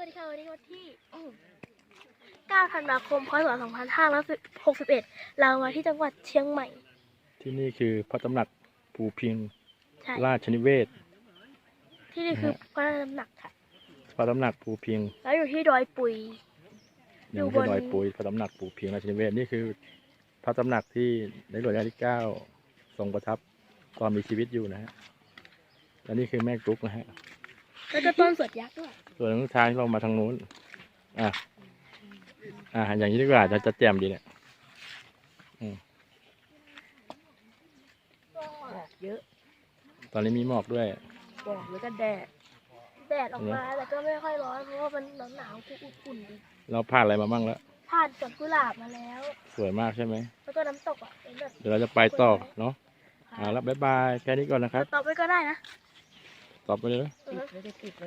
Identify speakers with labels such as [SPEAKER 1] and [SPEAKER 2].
[SPEAKER 1] วัสดีค่ะวันนี้วันที่ 9 ธันวาคม พศ 2561 เรามาที่จังหวัดเชียงใหม่
[SPEAKER 2] ที่นี่คือพระตำหนักภูพิง
[SPEAKER 1] ใช่
[SPEAKER 2] ราชนิเวศ
[SPEAKER 1] ที่นี่คือพระราชดำหนักค่ะ
[SPEAKER 2] พระตำหนักภูพิง
[SPEAKER 1] แล้วอยู่ที่ดอยปุยอ
[SPEAKER 2] ยั
[SPEAKER 1] ยู่
[SPEAKER 2] ง
[SPEAKER 1] บ
[SPEAKER 2] ไม่
[SPEAKER 1] น
[SPEAKER 2] ลอยปุยพระตำหนักภูพิงราชนิเวศนี่คือ พระตำหนักที่ในหลวงรัชกาลที่เก้าทรงประทับตอนมีชีวิตอยู่นะฮะและนี่คือแม่กรุ๊กนะฮะ
[SPEAKER 1] แล้วก็ต้นสวดยักษ์ด้วย
[SPEAKER 2] ส่วนทางที่เรามาทางนู้น อะ อะ อย่างนี้ดีกว่าจะจะแจ่มดีเนี่ย
[SPEAKER 1] เยอะ
[SPEAKER 2] ตอนนี้มีหมอกด้วย
[SPEAKER 1] บอกแล้วก็แดด แดดออกมาแต่ก็ไม่ค่อยร้อนเพราะว่ามันหนาวหนาวๆอุ่นๆดี
[SPEAKER 2] เราผ่านอะไรมาบ้างแล้ว
[SPEAKER 1] ผ่านสวนกุหลาบมาแล้ว
[SPEAKER 2] สวยมากใช่ไหม
[SPEAKER 1] แล้วก็น้ำตกอะเป็นแบบ
[SPEAKER 2] เดี๋ยวเราจะไปต่อเนาะอ่าแล้วบ๊ายบาย แค่นี้ก่อนนะครับ
[SPEAKER 1] ตอบไปก็ได้นะ
[SPEAKER 2] ตอบไปเลยนะ
[SPEAKER 1] เออ